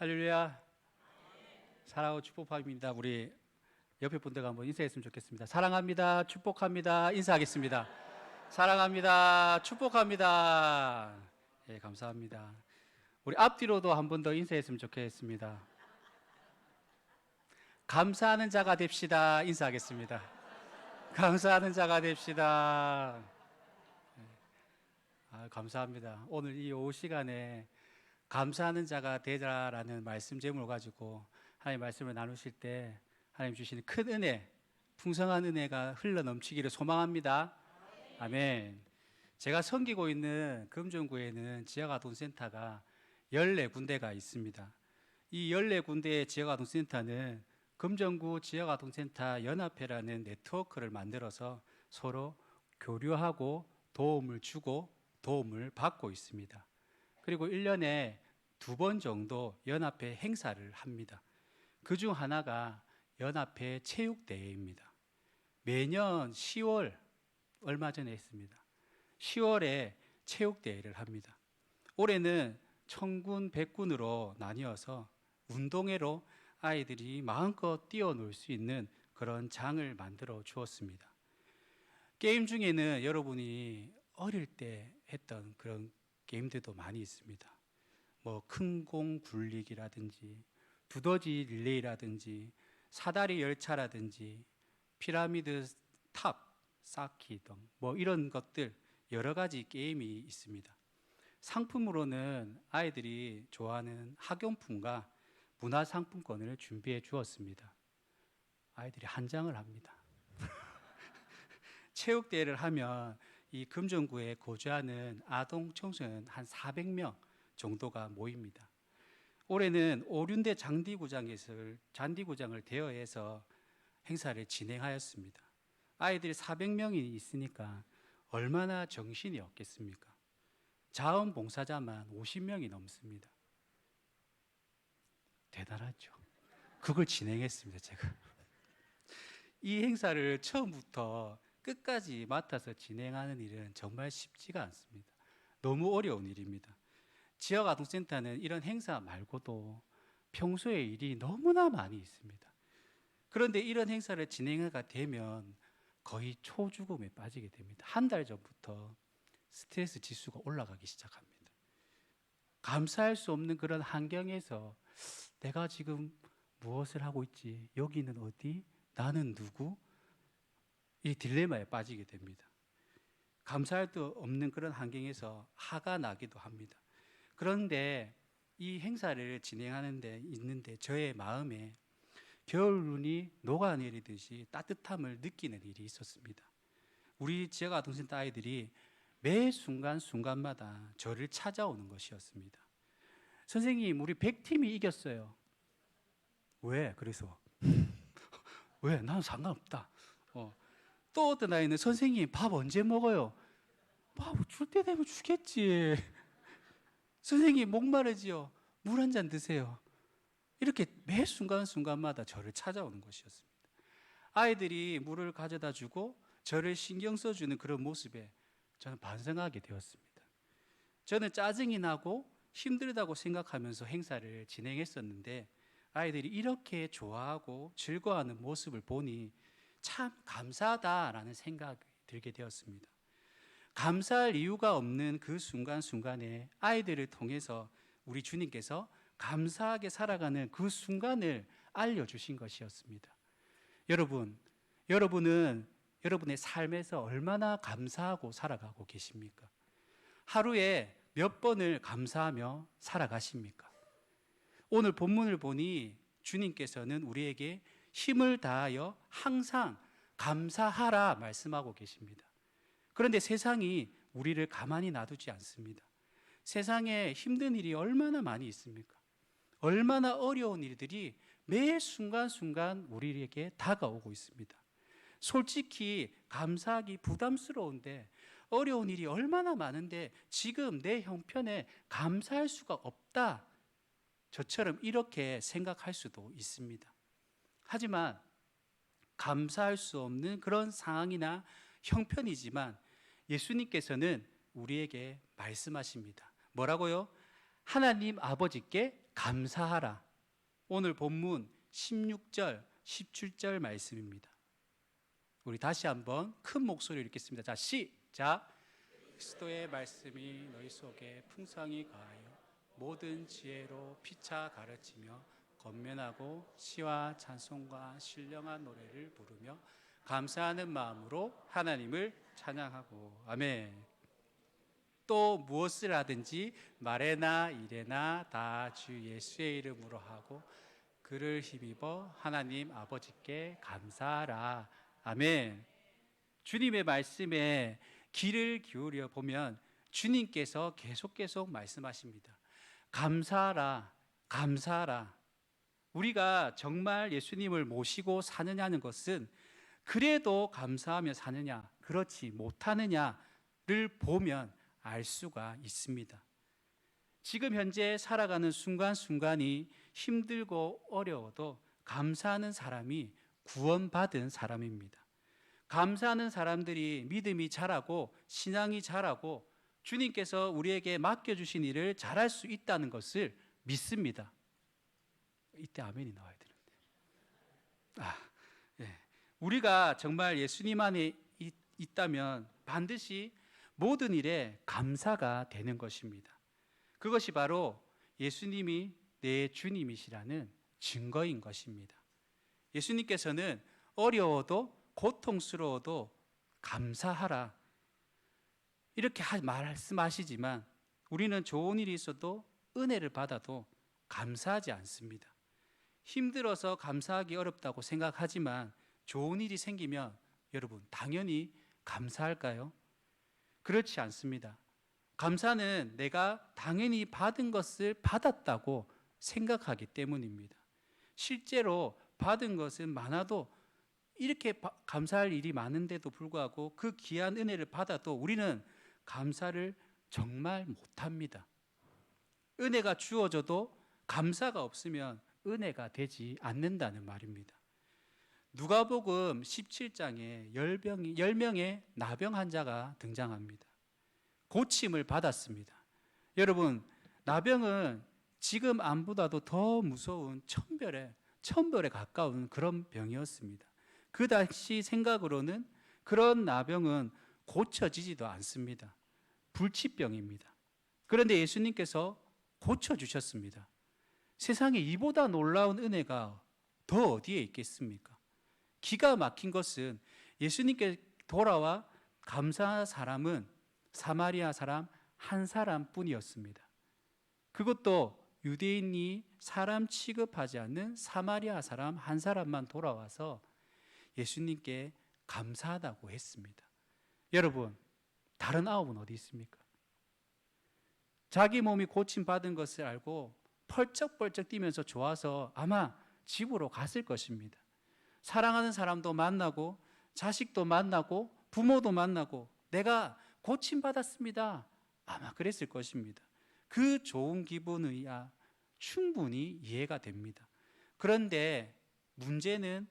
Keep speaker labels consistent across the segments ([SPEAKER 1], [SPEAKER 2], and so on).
[SPEAKER 1] 할렐루야. 사랑하고 축복합니다. 우리 옆에 분들과 한번 인사했으면 좋겠습니다. 사랑합니다. 축복합니다. 인사하겠습니다. 사랑합니다. 축복합니다. 예, 감사합니다. 우리 앞뒤로도 한 번 더 인사했으면 좋겠습니다. 감사하는 자가 됩시다. 인사하겠습니다. 감사하는 자가 됩시다. 예. 아, 감사합니다. 오늘 이 오후 시간에 감사하는 자가 되자라는 말씀 제목을 가지고 하나님 말씀을 나누실 때 하나님 주시는 큰 은혜, 풍성한 은혜가 흘러 넘치기를 소망합니다. 아멘. 제가 섬기고 있는 금정구에는 지역아동센터가 14군데가 있습니다. 이 14군데의 지역아동센터는 금정구 지역아동센터 연합회라는 네트워크를 만들어서 서로 교류하고 도움을 주고 도움을 받고 있습니다. 그리고 1년에 두 번 정도 연합회 행사를 합니다. 그 중 하나가 연합회 체육대회입니다. 매년 10월 얼마 전에 했습니다. 10월에 체육대회를 합니다. 올해는 청군, 백군으로 나뉘어서 운동회로 아이들이 마음껏 뛰어놀 수 있는 그런 장을 만들어 주었습니다. 게임 중에는 여러분이 어릴 때 했던 그런 게임들도 많이 있습니다. 뭐 큰 공 굴리기라든지 두더지 릴레이라든지 사다리 열차라든지 피라미드 탑 쌓기 등 뭐 이런 것들 여러 가지 게임이 있습니다. 상품으로는 아이들이 좋아하는 학용품과 문화 상품권을 준비해 주었습니다. 아이들이 한 장을 합니다. 체육 대회를 하면 이 금정구에 거주하는 아동 청소년 한 400명 정도가 모입니다. 올해는 오륜대 장디구장에서 잔디구장을 대여해서 행사를 진행하였습니다. 아이들이 400명이 있으니까 얼마나 정신이 없겠습니까? 자원봉사자만 50명이 넘습니다. 대단하죠. 그걸 진행했습니다, 제가. 이 행사를 처음부터 끝까지 맡아서 진행하는 일은 정말 쉽지가 않습니다. 너무 어려운 일입니다. 지역 아동센터는 이런 행사 말고도 평소에 일이 너무나 많이 있습니다. 그런데 이런 행사를 진행하게 되면 거의 초죽음에 빠지게 됩니다. 한 달 전부터 스트레스 지수가 올라가기 시작합니다. 감사할 수 없는 그런 환경에서 내가 지금 무엇을 하고 있지? 여기는 어디? 나는 누구? 이 딜레마에 빠지게 됩니다. 감사할 수 없는 그런 환경에서 화가 나기도 합니다. 그런데 이 행사를 진행하는데 있는데 저의 마음에 겨울 눈이 녹아내리듯이 따뜻함을 느끼는 일이 있었습니다. 우리 지역 아동센터 아이들이 매 순간 순간마다 저를 찾아오는 것이었습니다. 선생님, 우리 100팀이 이겼어요. 왜? 그래서 왜? 나는 상관없다. 어. 또 어떤 아이는 선생님 밥 언제 먹어요? 밥 줄 때 되면 주겠지. 선생님 목마르지요. 물 한 잔 드세요. 이렇게 매 순간순간마다 저를 찾아오는 것이었습니다. 아이들이 물을 가져다 주고 저를 신경 써주는 그런 모습에 저는 반성하게 되었습니다. 저는 짜증이 나고 힘들다고 생각하면서 행사를 진행했었는데 아이들이 이렇게 좋아하고 즐거워하는 모습을 보니 참 감사하다라는 생각이 들게 되었습니다. 감사할 이유가 없는 그 순간순간에 아이들을 통해서 우리 주님께서 감사하게 살아가는 그 순간을 알려주신 것이었습니다. 여러분, 여러분은 여러분의 삶에서 얼마나 감사하고 살아가고 계십니까? 하루에 몇 번을 감사하며 살아가십니까? 오늘 본문을 보니 주님께서는 우리에게 힘을 다하여 항상 감사하라 말씀하고 계십니다. 그런데 세상이 우리를 가만히 놔두지 않습니다. 세상에 힘든 일이 얼마나 많이 있습니까? 얼마나 어려운 일들이 매 순간순간 우리에게 다가오고 있습니다. 솔직히 감사하기 부담스러운데 어려운 일이 얼마나 많은데 지금 내 형편에 감사할 수가 없다. 저처럼 이렇게 생각할 수도 있습니다. 하지만 감사할 수 없는 그런 상황이나 형편이지만 예수님께서는 우리에게 말씀하십니다. 뭐라고요? 하나님 아버지께 감사하라. 오늘 본문 16절, 17절 말씀입니다. 우리 다시 한번 큰 목소리로 읽겠습니다. 자, 시작. 그리스도의 말씀이 너희 속에 풍성히 가하여 모든 지혜로 피차 가르치며 건면하고 시와 찬송과 신령한 노래를 부르며 감사하는 마음으로 하나님을 찬양하고 아멘. 또 무엇을 하든지 말에나 일에나 다 주 예수의 이름으로 하고 그를 힘입어 하나님 아버지께 감사하라. 아멘. 주님의 말씀에 귀를 기울여 보면 주님께서 계속 계속 말씀하십니다. 감사하라. 감사하라. 우리가 정말 예수님을 모시고 사느냐는 것은 그래도 감사하며 사느냐, 그렇지 못하느냐를 보면 알 수가 있습니다. 지금 현재 살아가는 순간순간이 힘들고 어려워도 감사하는 사람이 구원받은 사람입니다. 감사하는 사람들이 믿음이 자라고 신앙이 자라고 주님께서 우리에게 맡겨주신 일을 잘할 수 있다는 것을 믿습니다. 이때 아멘이 나와야 되는데. 아, 예. 우리가 정말 예수님 안에 있, 있다면 반드시 모든 일에 감사가 되는 것입니다. 그것이 바로 예수님이 내 주님이시라는 증거인 것입니다. 예수님께서는 어려워도 고통스러워도 감사하라. 이렇게 말씀하시지만 우리는 좋은 일이 있어도 은혜를 받아도 감사하지 않습니다. 힘들어서 감사하기 어렵다고 생각하지만 좋은 일이 생기면 여러분 당연히 감사할까요? 그렇지 않습니다. 감사는 내가 당연히 받은 것을 받았다고 생각하기 때문입니다. 실제로 받은 것은 많아도 이렇게 바, 감사할 일이 많은데도 불구하고 그 귀한 은혜를 받아도 우리는 감사를 정말 못합니다. 은혜가 주어져도 감사가 없으면 은혜가 되지 않는다는 말입니다. 누가복음 17장에 10명의, 10명의 나병 환자가 등장합니다. 고침을 받았습니다. 여러분, 나병은 지금 암보다도 더 무서운 천별에 천별에 가까운 그런 병이었습니다. 그 당시 생각으로는 그런 나병은 고쳐지지도 않습니다. 불치병입니다. 그런데 예수님께서 고쳐 주셨습니다. 세상에 이보다 놀라운 은혜가 더 어디에 있겠습니까? 기가 막힌 것은 예수님께 돌아와 감사한 사람은 사마리아 사람 한 사람뿐이었습니다. 그것도 유대인이 사람 취급하지 않는 사마리아 사람 한 사람만 돌아와서 예수님께 감사하다고 했습니다. 여러분, 다른 아홉은 어디 있습니까? 자기 몸이 고침 받은 것을 알고 펄쩍펄쩍 뛰면서 좋아서 아마 집으로 갔을 것입니다. 사랑하는 사람도 만나고 자식도 만나고 부모도 만나고 내가 고침 받았습니다. 아마 그랬을 것입니다. 그 좋은 기분이야 충분히 이해가 됩니다. 그런데 문제는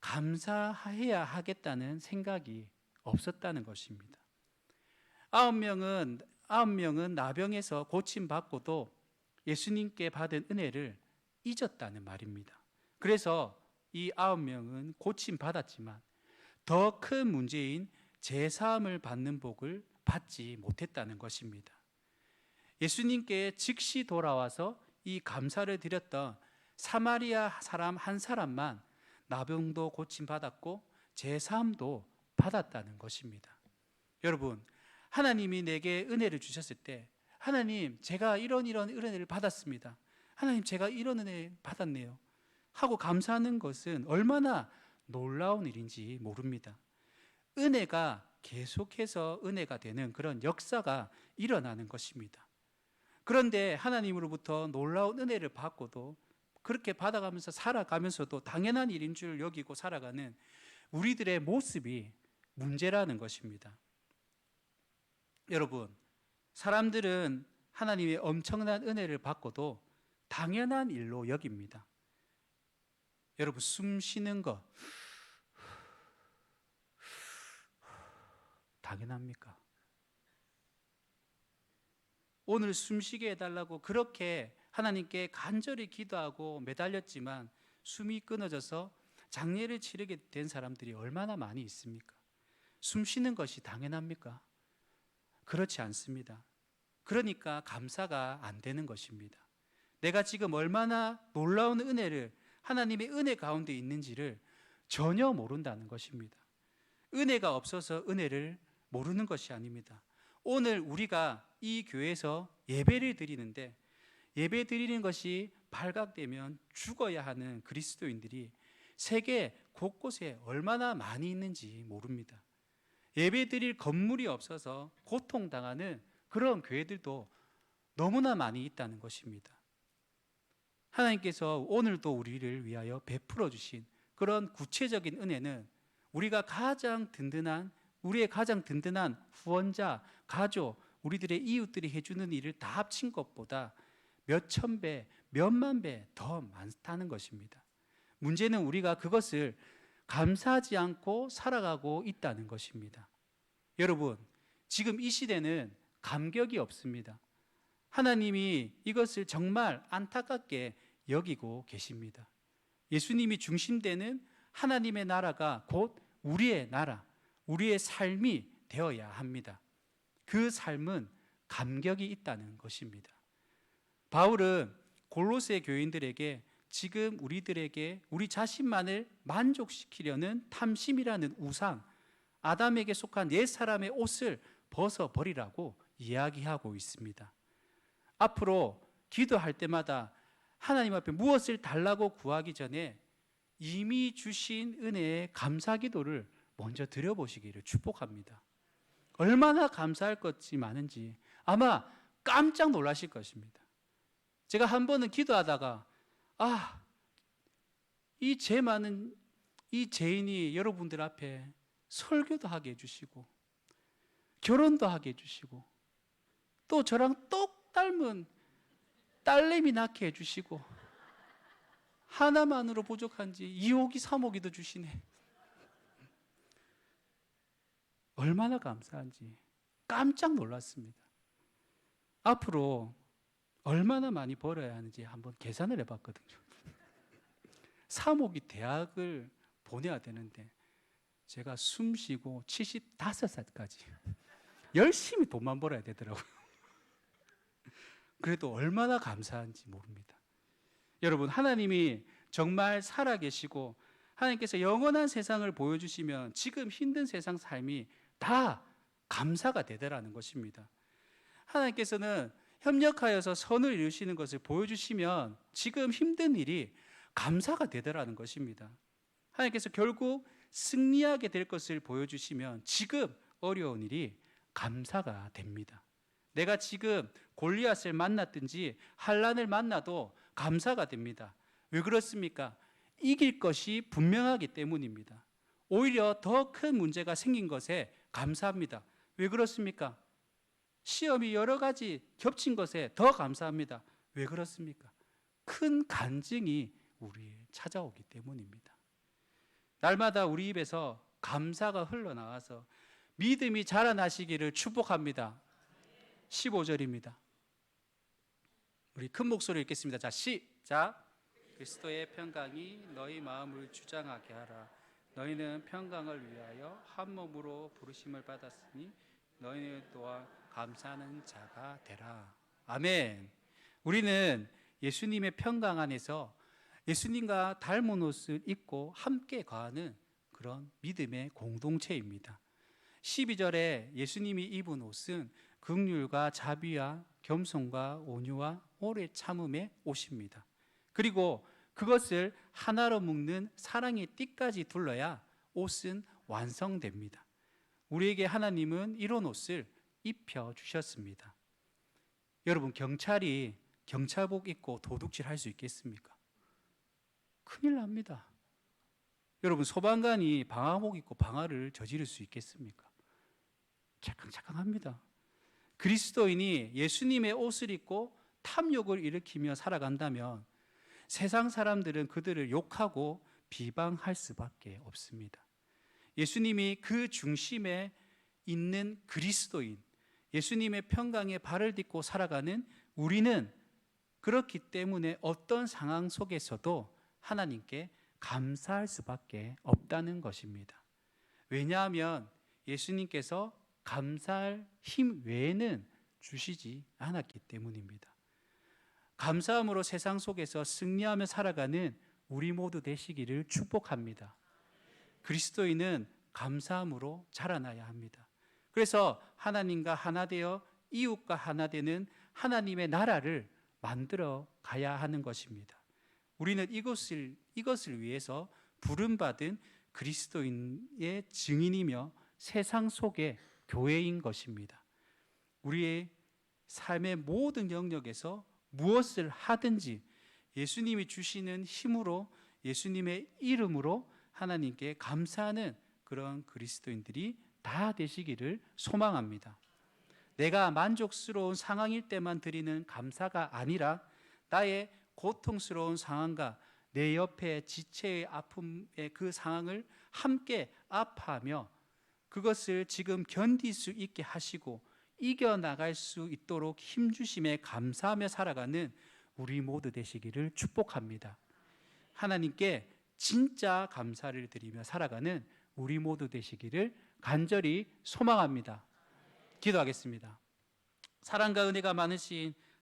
[SPEAKER 1] 감사해야 하겠다는 생각이 없었다는 것입니다. 아홉 명은 아홉 명은 나병에서 고침 받고도 예수님께 받은 은혜를 잊었다는 말입니다. 그래서 이 아홉 명은 고침 받았지만 더 큰 문제인 제사함을 받는 복을 받지 못했다는 것입니다. 예수님께 즉시 돌아와서 이 감사를 드렸던 사마리아 사람 한 사람만 나병도 고침 받았고 제사함도 받았다는 것입니다. 여러분, 하나님이 내게 은혜를 주셨을 때 하나님, 제가 이런 이런 은혜를 받았습니다. 하나님, 제가 이런 은혜 받았네요. 하고 감사하는 것은 얼마나 놀라운 일인지 모릅니다. 은혜가 계속해서 은혜가 되는 그런 역사가 일어나는 것입니다. 그런데 하나님으로부터 놀라운 은혜를 받고도 그렇게 받아가면서 살아가면서도 당연한 일인 줄 여기고 살아가는 우리들의 모습이 문제라는 것입니다. 여러분, 사람들은 하나님의 엄청난 은혜를 받고도 당연한 일로 여깁니다. 여러분, 숨 쉬는 것, 당연합니까? 오늘 숨 쉬게 해달라고 그렇게 하나님께 간절히 기도하고 매달렸지만 숨이 끊어져서 장례를 치르게 된 사람들이 얼마나 많이 있습니까? 숨 쉬는 것이 당연합니까? 그렇지 않습니다. 그러니까 감사가 안 되는 것입니다. 내가 지금 얼마나 놀라운 은혜를 하나님의 은혜 가운데 있는지를 전혀 모른다는 것입니다. 은혜가 없어서 은혜를 모르는 것이 아닙니다. 오늘 우리가 이 교회에서 예배를 드리는데 예배 드리는 것이 발각되면 죽어야 하는 그리스도인들이 세계 곳곳에 얼마나 많이 있는지 모릅니다. 예배 드릴 건물이 없어서 고통당하는 그런 교회들도 너무나 많이 있다는 것입니다. 하나님께서 오늘도 우리를 위하여 베풀어 주신 그런 구체적인 은혜는 우리가 가장 든든한 우리의 가장 든든한 후원자, 가족, 우리들의 이웃들이 해주는 일을 다 합친 것보다 몇 천 배, 몇만 배 더 많다는 것입니다. 문제는 우리가 그것을 감사하지 않고 살아가고 있다는 것입니다. 여러분, 지금 이 시대는 감격이 없습니다. 하나님이 이것을 정말 안타깝게 여기고 계십니다. 예수님이 중심되는 하나님의 나라가 곧 우리의 나라, 우리의 삶이 되어야 합니다. 그 삶은 감격이 있다는 것입니다. 바울은 골로새 교인들에게 지금 우리들에게 우리 자신만을 만족시키려는 탐심이라는 우상, 아담에게 속한 옛 사람의 옷을 벗어 버리라고 이야기하고 있습니다. 앞으로 기도할 때마다 하나님 앞에 무엇을 달라고 구하기 전에 이미 주신 은혜의 감사 기도를 먼저 드려보시기를 축복합니다. 얼마나 감사할 것이 많은지 아마 깜짝 놀라실 것입니다. 제가 한 번은 기도하다가 아, 이 죄 많은 이 죄인이 여러분들 앞에 설교도 하게 해주시고 결혼도 하게 해주시고 또 저랑 똑 닮은 딸내미 낳게 해주시고 하나만으로 부족한지 2호기 3호기도 주시네. 얼마나 감사한지 깜짝 놀랐습니다. 앞으로 얼마나 많이 벌어야 하는지 한번 계산을 해봤거든요. 3호기 대학을 보내야 되는데 제가 숨 쉬고 75살까지 열심히 돈만 벌어야 되더라고요. 그래도 얼마나 감사한지 모릅니다. 여러분, 하나님이 정말 살아계시고 하나님께서 영원한 세상을 보여주시면 지금 힘든 세상 삶이 다 감사가 되더라는 것입니다. 하나님께서는 협력하여서 선을 이루시는 것을 보여주시면 지금 힘든 일이 감사가 되더라는 것입니다. 하나님께서 결국 승리하게 될 것을 보여주시면 지금 어려운 일이 감사가 됩니다. 내가 지금 골리앗을 만났든지 한란을 만나도 감사가 됩니다. 왜 그렇습니까? 이길 것이 분명하기 때문입니다. 오히려 더 큰 문제가 생긴 것에 감사합니다. 왜 그렇습니까? 시험이 여러 가지 겹친 것에 더 감사합니다. 왜 그렇습니까? 큰 간증이 우리에 찾아오기 때문입니다. 날마다 우리 입에서 감사가 흘러나와서 믿음이 자라나시기를 축복합니다. 15절입니다. 우리 큰 목소리 읽겠습니다. 자, 시작. 그리스도의 평강이 너희 마음을 주장하게 하라. 너희는 평강을 위하여 한 몸으로 부르심을 받았으니 너희는 또한 감사하는 자가 되라. 아멘. 우리는 예수님의 평강 안에서 예수님과 닮은 옷을 입고 함께 거하는 그런 믿음의 공동체입니다. 12절에 예수님이 입은 옷은 긍휼과 자비와 겸손과 온유와 오래 참음의 옷입니다. 그리고 그것을 하나로 묶는 사랑의 띠까지 둘러야 옷은 완성됩니다. 우리에게 하나님은 이런 옷을 입혀 주셨습니다. 여러분 경찰이 경찰복 입고 도둑질 할 수 있겠습니까? 큰일 납니다. 여러분 소방관이 방화복 입고 방화를 저지를 수 있겠습니까? 착각착각합니다. 그리스도인이 예수님의 옷을 입고 탐욕을 일으키며 살아간다면 세상 사람들은 그들을 욕하고 비방할 수밖에 없습니다. 예수님이 그 중심에 있는 그리스도인, 예수님의 평강에 발을 딛고 살아가는 우리는 그렇기 때문에 어떤 상황 속에서도 하나님께 감사할 수밖에 없다는 것입니다. 왜냐하면 예수님께서 감사할 힘 외에는 주시지 않았기 때문입니다. 감사함으로 세상 속에서 승리하며 살아가는 우리 모두 되시기를 축복합니다. 그리스도인은 감사함으로 자라나야 합니다. 그래서 하나님과 하나 되어 이웃과 하나 되는 하나님의 나라를 만들어 가야 하는 것입니다. 우리는 이것을 이것을 위해서 부름 받은 그리스도인의 증인이며 세상 속의 교회인 것입니다. 우리의 삶의 모든 영역에서 무엇을 하든지 예수님이 주시는 힘으로 예수님의 이름으로 하나님께 감사하는 그런 그리스도인들이 다 되시기를 소망합니다. 내가 만족스러운 상황일 때만 드리는 감사가 아니라 나의 고통스러운 상황과 내 옆에 지체의 아픔의 그 상황을 함께 아파하며 그것을 지금 견딜 수 있게 하시고 이겨 나갈 수 있도록 힘 주심에 감사하며 살아가는 우리 모두 되시기를 축복합니다. 하나님께 진짜 감사를 드리며 살아가는 우리 모두 되시기를 간절히 소망합니다. 기도하겠습니다. 사랑과 은혜가 많으신